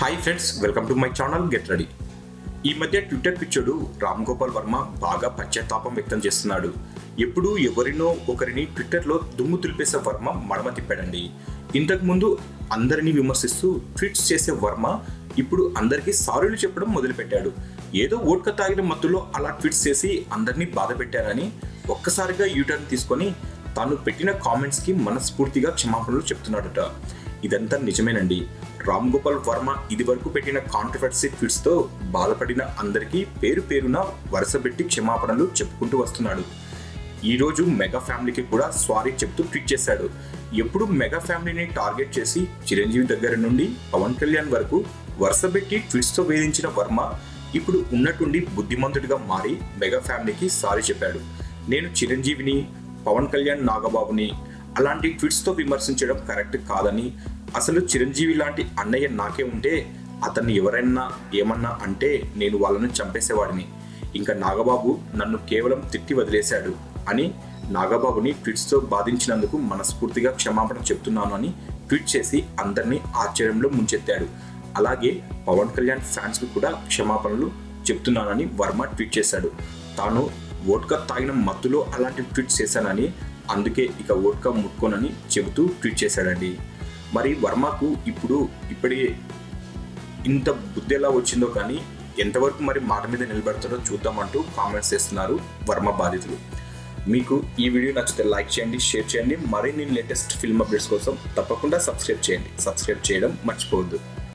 Hi friends welcome to my channel get ready ఈ మధ్య Twitter పిచ్చుడు రామ్ గోపాల్ వర్మ బాగా పశ్చాత్తాపం వ్యక్తం చేస్తున్నాడు. ఎప్పుడు ఎవరినో ఒకరిని ట్విట్టర్లో దుమ్ము తులిపేసే వర్మ మడమ తిప్పాడండి. ఇంతకుముందు అందరినీ విమర్శిస్తూ ట్వీట్స్ చేసే వర్మ ఇప్పుడు అందరికీ సారీలు చెప్పడం మొదలుపెట్టాడు. ఏదో ఓట్క తాగిన మత్తులో అలా ట్వీట్స్ చేసి అందరినీ బాధ పెట్టారని ఒక్కసారిగా యూటర్న్ తీసుకొని తాను పెట్టిన కామెంట్స్కి మనస్ఫూర్తిగా క్షమాపణలు చెప్తున్నాడట. ఇదంతా నిజమేనండి. రామ్ గోపాల్ వర్మ ఇది వరకు పెట్టిన కాంట్రవర్సీ ట్వీట్స్తో బాధపడిన అందరికీ పేరు పేరున వరుసపెట్టి క్షమాపణలు చెప్పుకుంటూ వస్తున్నాడు. ఈ రోజు మెగా ఫ్యామిలీకి కూడా సారీ చెప్తూ ట్వీట్ చేశాడు. ఎప్పుడు మెగా ఫ్యామిలీని టార్గెట్ చేసి చిరంజీవి దగ్గర నుండి పవన్ కళ్యాణ్ వరకు వరుసపెట్టి ట్వీట్స్తో వేధించిన వర్మ ఇప్పుడు ఉన్నట్టుండి బుద్ధిమంతుడిగా మారి మెగా ఫ్యామిలీకి సారీ చెప్పాడు. నేను చిరంజీవిని పవన్ కళ్యాణ్ నాగబాబుని అలాంటి ట్విట్స్తో విమర్శించడం కరెక్ట్ కాదని అసలు చిరంజీవి లాంటి అన్నయ్య నాకే ఉంటే అతన్ని ఎవరైనా ఏమన్నా అంటే నేను వాళ్ళని చంపేసేవాడిని. ఇంకా నాగబాబు నన్ను కేవలం తిట్టి వదిలేశాడు అని నాగబాబుని ట్విట్స్తో బాధించినందుకు మనస్ఫూర్తిగా క్షమాపణ చెప్తున్నాను అని ట్వీట్ చేసి అందరినీ ఆశ్చర్యంలో ముంచెత్తాడు. అలాగే పవన్ కళ్యాణ్ ఫ్యాన్స్కు కూడా క్షమాపణలు చెప్తున్నానని వర్మ ట్వీట్ చేశాడు. తాను ఓట్కా తాగిన మత్తులో అలాంటి ట్వీట్ చేశానని అందుకే ఇక ఓట్కా ముట్టుకోనని చెబుతూ ట్వీట్ చేశాడండి. మరి వర్మకు ఇప్పుడు ఇప్పటి ఇంత బుద్ధి ఎలా వచ్చిందో కానీ ఎంతవరకు మరి మాట మీద నిలబడతాడో చూద్దామంటూ కామెంట్స్ చేస్తున్నారు వర్మ బాధితులు. మీకు ఈ వీడియో నచ్చితే లైక్ చేయండి షేర్ చేయండి. మరిన్ని లేటెస్ట్ ఫిల్మ్ అప్డేట్స్ కోసం తప్పకుండా సబ్స్క్రైబ్ చేయండి. సబ్స్క్రైబ్ చేయడం మర్చిపోవద్దు.